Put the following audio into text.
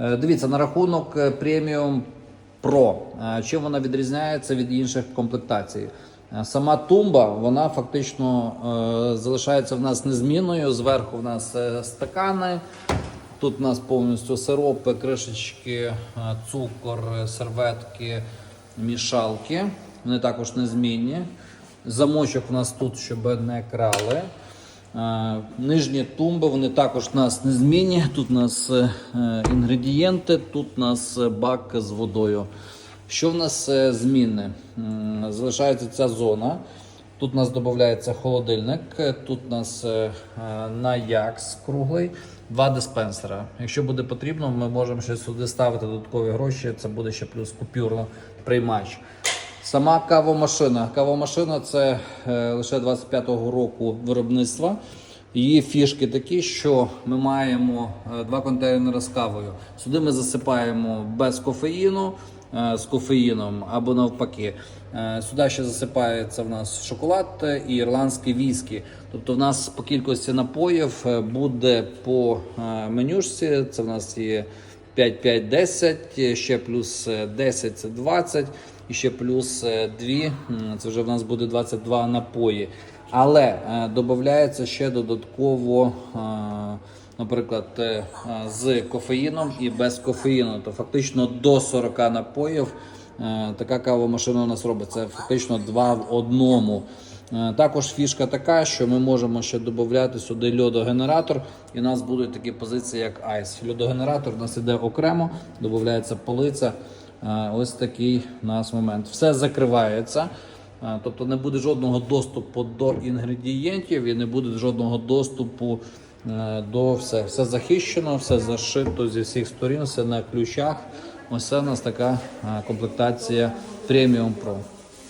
Е, Дивіться, на рахунок е, преміум Pro. Е, Чим вона відрізняється від інших комплектацій? Е, Сама тумба, вона фактично е, залишається в нас незмінною. Зверху в нас е, стакани. Тут у нас повністю сиропи, кришечки, е, цукор, е, серветки, мішалки. Вони також незмінні. Замочок у нас тут, щоб не крали. Нижні тумби вони також у нас незмінні. Тут у нас е, е, інгредієнти, тут у нас е, бак з водою. Що в нас змінне? Залишається ця зона. Тут у нас додається холодильник, тут у нас е, е, на Якс круглий, два диспенсера. Якщо буде потрібно, ми можемо ще сюди ставити додаткові гроші. Це буде ще плюс купюрно приймач. Сама кавомашина. Кавомашина це е, лише 25-го року виробництва. Її фішки такі, що ми маємо е, два контейнери з кавою. Сюди ми засипаємо без кофеїну, е, з кофеїном або навпаки. Сюди ще засипається в нас шоколад і ірландські віскі. Тобто в нас по кількості напоїв буде по менюшці. Це в нас є 5, 5, 10, ще плюс е, 10 це 20, і ще плюс 2, це вже в нас буде 22 напої. Але е, додається ще додатково, е, наприклад, е, е, з кофеїном і без кофеїну. То фактично до 40 напоїв е, така кавомашина у нас робить. Це фактично 2 в одному. Е, Також фішка така, що ми можемо ще додати сюди льодогенератор, і у нас будуть такі позиції, як айс. Льодогенератор у нас іде окремо, додається полиця. Е, Ось такий у нас момент. Все закривається. Е, Тобто не буде жодного доступу до інгредієнтів і не буде жодного доступу до все. Все захищено, все зашито зі всіх сторін, все на ключах. Ось це у нас така комплектація Premium Pro.